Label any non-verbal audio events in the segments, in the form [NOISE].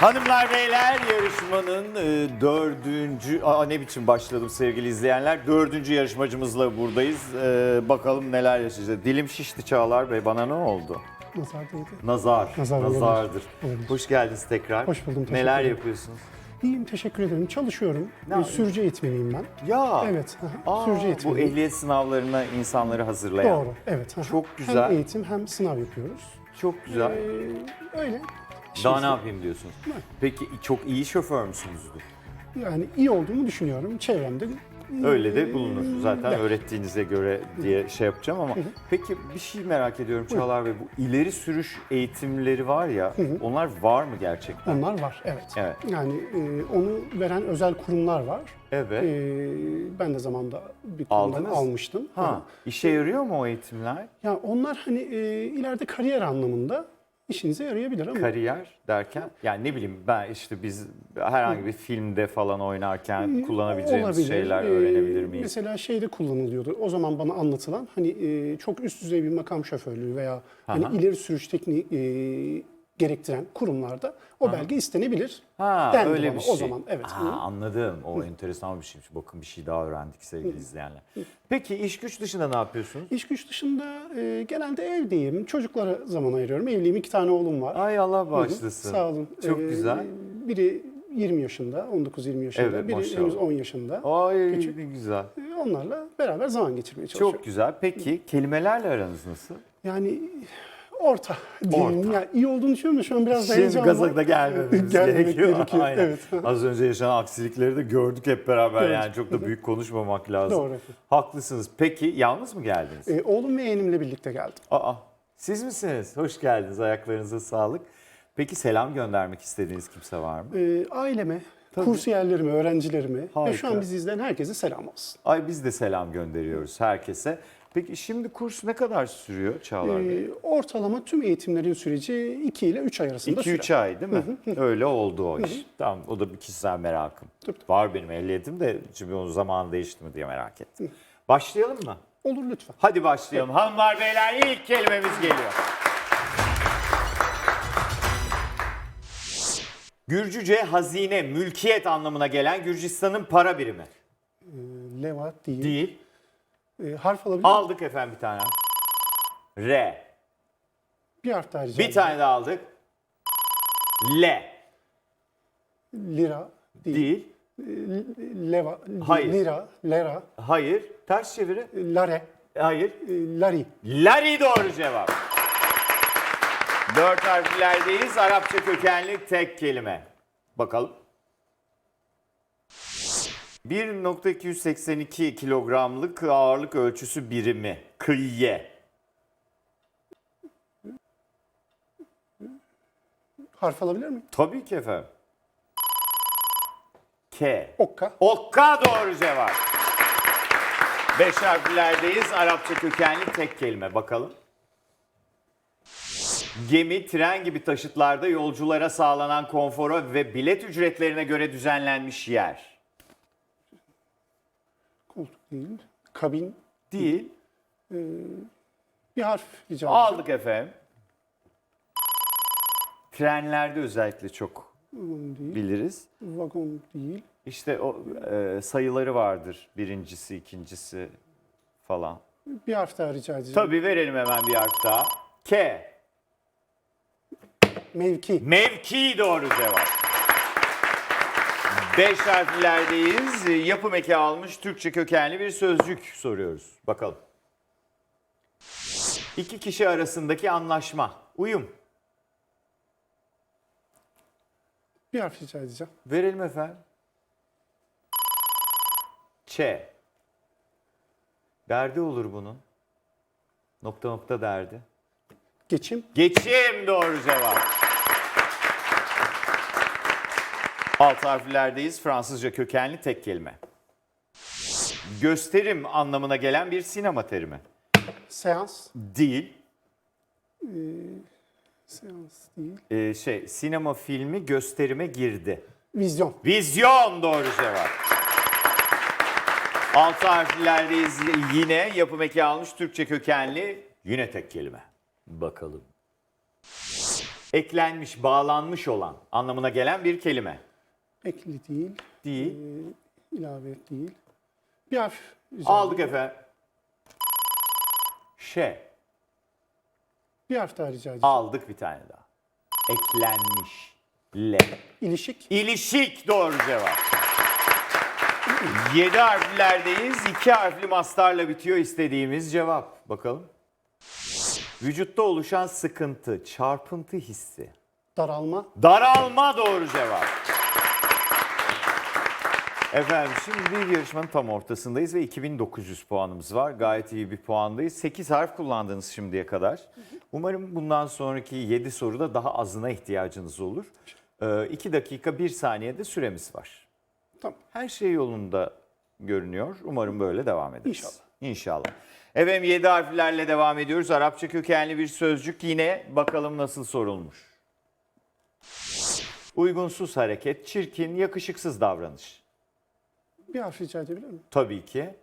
Hanımlar beyler yarışmanın e, dördüncü... Aa, ne biçim başladım sevgili izleyenler. Dördüncü yarışmacımızla buradayız. E, bakalım neler yaşayacağız. Dilim şişti Çağlar Bey. Bana ne oldu? Nazar değdi. Nazar. Nazar olabilir. Nazardır. Olabilir. Hoş geldiniz tekrar. Hoş buldum, teşekkür Neler ederim. yapıyorsunuz? İyiyim teşekkür ederim. Çalışıyorum. Ne Ee, yapıyorsun? Sürücü eğitmeniyim ben. Ya. Evet. aha, Aa, sürücü bu eğitmeniyim. ehliyet sınavlarına insanları hazırlayan. Doğru. Evet. aha. Çok güzel. Hem eğitim hem sınav yapıyoruz. Çok güzel. Ee, öyle. Daha ne yapayım diyorsunuz? Peki çok iyi şoför müsünüzdür? Yani iyi olduğumu düşünüyorum. Çevremde Öyle de bulunur. Zaten Evet. öğrettiğinize göre diye şey yapacağım ama peki bir şey merak ediyorum Çağlar Bey. Bu ileri sürüş eğitimleri var ya onlar var mı gerçekten? onlar var. Evet. Evet. Yani e, onu veren özel kurumlar var. Evet. Ee, ben de zamanda bir kurumdan Aldınız. almıştım. Ha, işe yarıyor mu o eğitimler? Ya onlar hani e, ileride kariyer anlamında işinize yarayabilir ama Kariyer derken yani ne bileyim ben işte biz herhangi bir filmde falan oynarken kullanabileceğimiz Olabilir. şeyler Ee, öğrenebilir miyiz? Mesela şeyde kullanılıyordu. O zaman bana anlatılan hani e, çok üst düzey bir makam şoförlüğü veya hani Aha. ileri sürüş tekniği e, gerektiren kurumlarda o belge istenebilir. Ha dendi öyle bana bir şey. o zaman, evet. Ha, Hı. anladım. O enteresan bir şeymiş. Bakın bir şey daha öğrendik sevgili izleyenler. Peki iş güç dışında ne yapıyorsunuz? İş güç dışında e, genelde evdeyim. Çocuklara zaman ayırıyorum. Evliyim. iki tane oğlum var. Ay Allah Hı hı. bağışlasın. Sağ olun. Çok Ee, güzel. Biri 20 yaşında, 19-20 yaşında. Evet, biri maşallah. henüz 10 yaşında. Ay Küçük. ne güzel. Ee, Onlarla beraber zaman geçirmeye çalışıyorum. Çok güzel. Peki kelimelerle aranız nasıl? Yani orta diyelim. Orta. Yani iyi olduğunu düşünüyorum da şu an biraz da Şimdi heyecan gaza var. da Gelmemek gerekiyor. gerekiyor, Aynen. evet. [LAUGHS] Az önce yaşanan aksilikleri de gördük hep beraber. Evet. Yani çok da büyük konuşmamak lazım. Doğru. Haklısınız. Peki yalnız mı geldiniz? Ee, oğlum ve yeğenimle birlikte geldim. Aa, siz misiniz? Hoş geldiniz. Ayaklarınıza sağlık. Peki selam göndermek istediğiniz kimse var mı? Ee, aileme, kursiyerlerime, öğrencilerime ve Harika. şu an bizi izleyen herkese selam olsun. Ay biz de selam gönderiyoruz herkese. Peki şimdi kurs ne kadar sürüyor Çağlar Bey? Ee, ortalama tüm eğitimlerin süreci 2 ile 3 ay arasında 2-3 sürer. ay değil mi? Öyle oldu o iş. Tamam o da bir kişisel merakım. Tabii, tabii. Var benim ehliyetim de şimdi o zaman değişti mi diye merak ettim. Başlayalım mı? Olur lütfen. Hadi başlayalım. Hanımlar beyler ilk kelimemiz geliyor. Gürcüce hazine, mülkiyet anlamına gelen Gürcistan'ın para birimi. Ee, leva değil. Değil. Ee, harf alabilir miyim? Aldık efendim bir tane. R. Bir harf daha rica Bir tane daha aldık. L. Lira değil. Değil. Ee, Leva, Hayır. lira, lera, Hayır. Ters çeviri. lare, Hayır. e, lari. Lari doğru cevap. Dört harflerdeyiz. Arapça kökenli tek kelime. Bakalım. 1.282 kilogramlık ağırlık ölçüsü birimi. Kıyye. Harf alabilir miyim? Tabii ki efendim. K. Okka. Okka doğru cevap. Beş harflerdeyiz. Arapça kökenli tek kelime. Bakalım. Gemi, tren gibi taşıtlarda yolculara sağlanan konfora ve bilet ücretlerine göre düzenlenmiş yer. Koltuk değil. Kabin. Değil. Bir harf rica edeceğim. Aldık efendim. Trenlerde özellikle çok Vagon değil. biliriz. Vagon değil. İşte o e, sayıları vardır. Birincisi, ikincisi falan. Bir harf daha rica edeceğim. Tabii verelim hemen bir harf daha. K. Mevki. Mevki doğru cevap. Beş harflerdeyiz. Yapım eki almış Türkçe kökenli bir sözcük soruyoruz. Bakalım. İki kişi arasındaki anlaşma, uyum. Bir harf rica edeceğim. Verelim efendim. Ç. Derdi olur bunun. Nokta nokta derdi. Geçim. Geçim doğru cevap. Alt harflerdeyiz. Fransızca kökenli tek kelime. Gösterim anlamına gelen bir sinema terimi. Seans. Değil. Seans değil. Ee, şey, sinema filmi gösterime girdi. Vizyon. Vizyon doğru cevap. Alt harflerdeyiz yine. Yapım eki almış Türkçe kökenli yine tek kelime. Bakalım. Eklenmiş, bağlanmış olan anlamına gelen bir kelime. Ekli değil, Değil. ilave değil. Bir harf Aldık efendim. Ş. Bir harf daha rica edeceğim. Aldık bir tane daha. Eklenmiş. L. İlişik. İlişik doğru cevap. 7 harflerdeyiz. 2 harfli mastarla bitiyor istediğimiz cevap. Bakalım. Vücutta oluşan sıkıntı, çarpıntı hissi. Daralma. Daralma doğru cevap. Efendim şimdi bir yarışmanın tam ortasındayız ve 2900 puanımız var. Gayet iyi bir puandayız. 8 harf kullandınız şimdiye kadar. Umarım bundan sonraki 7 soruda daha azına ihtiyacınız olur. 2 dakika 1 saniyede süremiz var. Tamam. Her şey yolunda görünüyor. Umarım böyle devam ederiz. İnşallah. İnşallah. Efendim 7 harflerle devam ediyoruz. Arapça kökenli bir sözcük yine bakalım nasıl sorulmuş. Uygunsuz hareket, çirkin, yakışıksız davranış. Bir harf rica edebilir miyim? Tabii ki.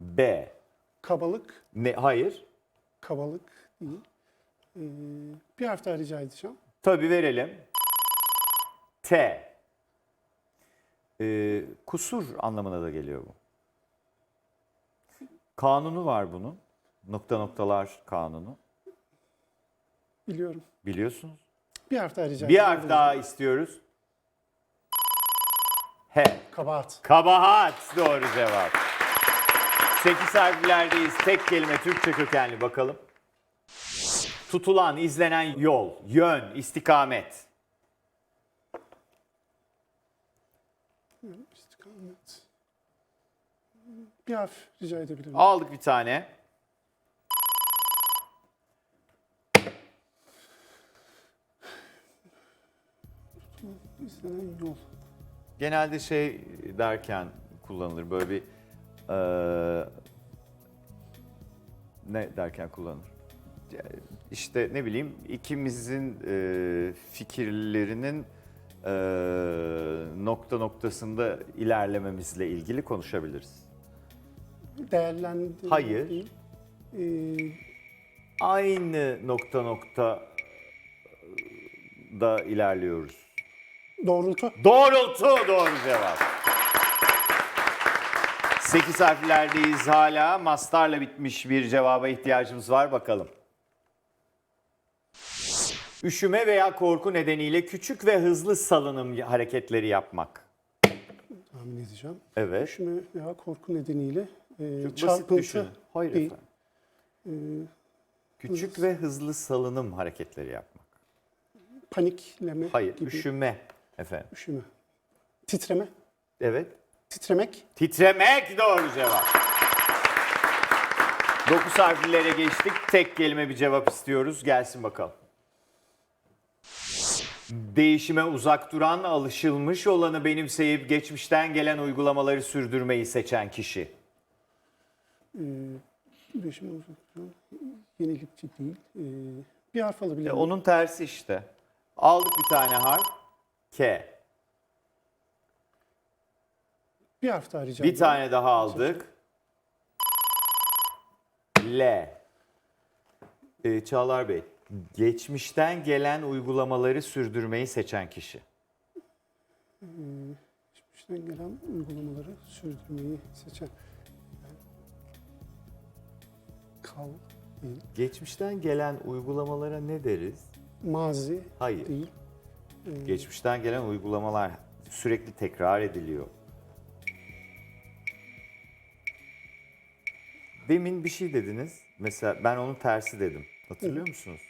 B. Kabalık. Ne? Hayır. Kabalık değil. Ee, bir harf daha rica edeceğim. Tabii verelim. T. Ee, kusur anlamına da geliyor bu. Kanunu var bunun. Nokta noktalar kanunu. Biliyorum. Biliyorsunuz. Bir harf daha rica Bir edeceğim. harf daha istiyoruz. H. Kabahat. Kabahat doğru cevap. 8 harflerdeyiz. Tek kelime Türkçe kökenli bakalım. Tutulan, izlenen yol, yön, istikamet. İstikamet. Bir harf rica edebilir miyim? Aldık bir tane. İstenen yol. Genelde şey derken kullanılır böyle bir eee, ne derken kullanılır? İşte ne bileyim ikimizin eee, fikirlerinin eee, nokta noktasında ilerlememizle ilgili konuşabiliriz. Değerlendirme Hayır. değil. Ee, Aynı nokta nokta da ilerliyoruz. Doğrultu. Doğrultu doğru cevap. 8 harflerdeyiz hala. Mastarla bitmiş bir cevaba ihtiyacımız var bakalım. Üşüme veya korku nedeniyle küçük ve hızlı salınım hareketleri yapmak. Tahmin edeceğim. Evet. Üşüme veya korku nedeniyle e, Çok basit çarpıntı. Hayır değil. efendim. Küçük ve hızlı salınım hareketleri yapmak. Panikleme Hayır, gibi. üşüme efendim. Üşüme. Titreme. Evet. Titremek. Titremek doğru cevap. 9 harflilere geçtik. Tek kelime bir cevap istiyoruz. Gelsin bakalım. Değişime uzak duran, alışılmış olanı benimseyip geçmişten gelen uygulamaları sürdürmeyi seçen kişi. Değişime uzak duran, Yenilikçi değil. Ee, bir harf alabilir E, miyim? onun tersi işte. Aldık bir tane harf. K. Bir harf daha rica Bir ediyorum. tane daha aldık. L. Ee, Çağlar Bey, geçmişten gelen uygulamaları sürdürmeyi seçen kişi. Geçmişten gelen uygulamaları sürdürmeyi seçen. Kal değil. Geçmişten gelen uygulamalara ne deriz? Mazi Hayır. değil. Geçmişten gelen uygulamalar sürekli tekrar ediliyor. Demin bir şey dediniz. Mesela ben onun tersi dedim. Hatırlıyor musunuz?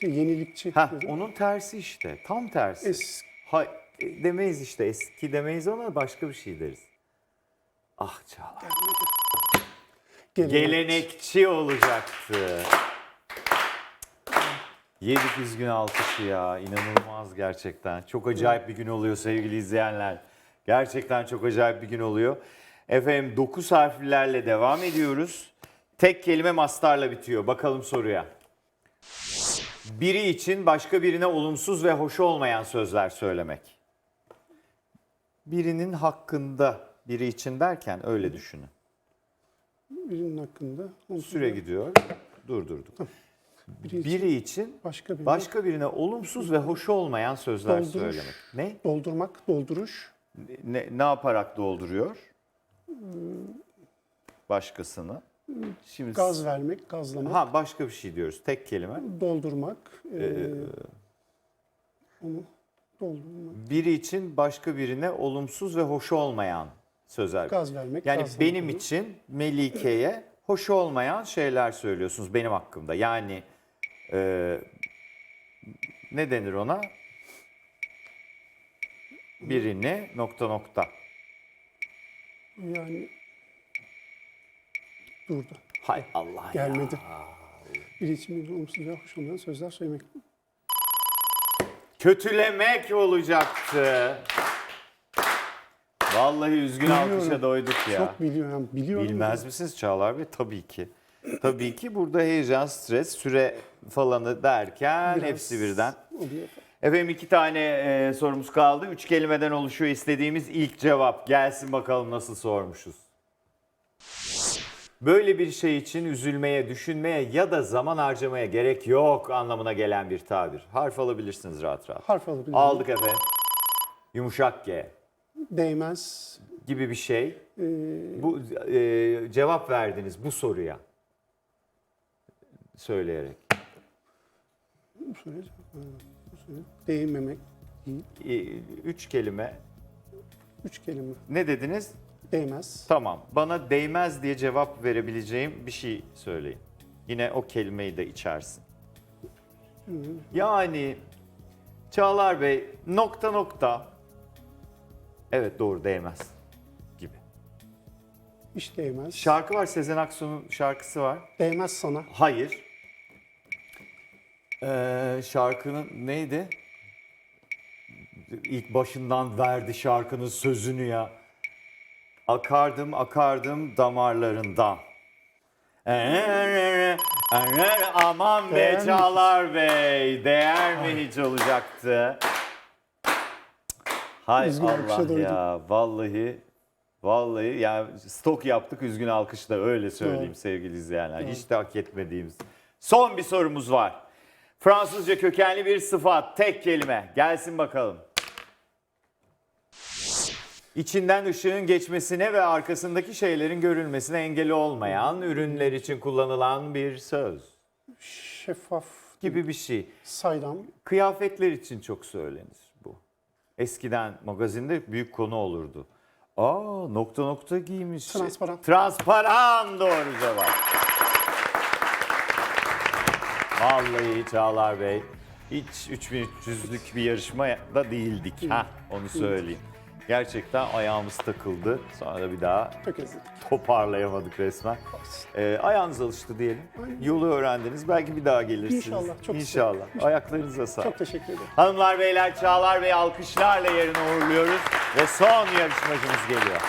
Şey, yenilikçi. Ha, onun tersi işte. Tam tersi. Es, Hay, e, demeyiz işte eski demeyiz ama başka bir şey deriz. Ah gelenek. Gelenekçi olacaktı. Yedik üzgün alkışı ya. İnanılmaz gerçekten. Çok acayip bir gün oluyor sevgili izleyenler. Gerçekten çok acayip bir gün oluyor. Efendim 9 harflerle devam ediyoruz. Tek kelime mastarla bitiyor. Bakalım soruya. Biri için başka birine olumsuz ve hoş olmayan sözler söylemek. Birinin hakkında biri için derken öyle düşünün. Birinin hakkında. Süre gidiyor. Durdurduk. Biri için Biri için başka birine başka birine olumsuz ve hoş olmayan sözler Dolduruş. söylemek. Ne? doldurmak, dolduruş, ne? Ne yaparak dolduruyor? Başkasını. Şimdi gaz vermek, gazlamak, Ha başka bir şey diyoruz. Tek kelime. doldurmak, e, Ee, onu doldurmak, Biri için başka birine olumsuz ve hoş olmayan sözler. gaz vermek, Yani gazlamak benim için Melike'ye hoş olmayan şeyler söylüyorsunuz benim hakkımda. Yani e, ne denir ona? Birini nokta nokta. Yani durdu. Hay Allah ya. Gelmedi. İçin bir olumsuz ve hoş olmayan sözler söylemek. Kötülemek olacaktı. Vallahi üzgün Biliyorum. alkışa doyduk ya. Çok biliyorum. Biliyorum. Bilmez misiniz Çağlar Bey? Tabii ki. Tabii ki burada heyecan, stres, süre falanı derken Biraz hepsi birden. Oluyor. Efendim iki tane e, sorumuz kaldı. Üç kelimeden oluşuyor istediğimiz ilk cevap. Gelsin bakalım nasıl sormuşuz. Böyle bir şey için üzülmeye, düşünmeye ya da zaman harcamaya gerek yok anlamına gelen bir tabir. Harf alabilirsiniz rahat rahat. Harf alabilirim. Aldık efendim. Yumuşak G Değmez. gibi bir şey. Ee, Bu e, cevap verdiniz bu soruya. Söyleyerek. E, Üç kelime. Üç kelime. Ne dediniz? Değmez. Tamam. Bana değmez diye cevap verebileceğim bir şey söyleyin. Yine o kelimeyi de içersin. Yani Çağlar Bey nokta nokta. Evet doğru değmez. Hiç değmez. Şarkı var Sezen Aksu'nun şarkısı var. Değmez sana. Hayır. Ee, şarkının neydi? İlk başından verdi şarkının sözünü ya. Akardım akardım damarlarından. Aman be Değer mi? Çağlar Bey. Değer mi hiç olacaktı? Hay Üzgün alkışa Allah doydum. ya. Vallahi Vallahi ya stok yaptık üzgün alkışla öyle söyleyeyim Doğru. sevgili izleyenler. Doğru. Hiç de hak etmediğimiz. Son bir sorumuz var. Fransızca kökenli bir sıfat, tek kelime. Gelsin bakalım. İçinden ışığın geçmesine ve arkasındaki şeylerin görülmesine engeli olmayan ürünler için kullanılan bir söz Şeffaf. gibi bir şey. Saydam. Kıyafetler için çok söylenir bu. Eskiden magazinde büyük konu olurdu. Aa nokta nokta giymiş. Transparan. Transparan doğru cevap. Vallahi Çağlar Bey hiç 3300'lük bir yarışma da değildik. Ha onu söyleyeyim. Gerçekten ayağımız takıldı. Sonra da bir daha Tökezledik. toparlayamadık resmen. Ee, ayağınız alıştı diyelim. Yolu öğrendiniz. Belki bir daha gelirsiniz. İnşallah, çok İnşallah. Ayaklarınıza sağlık. Çok teşekkür ederim. Hanımlar beyler Çağlar Bey alkışlarla yerine uğurluyoruz ve son yarışmacımız geliyor.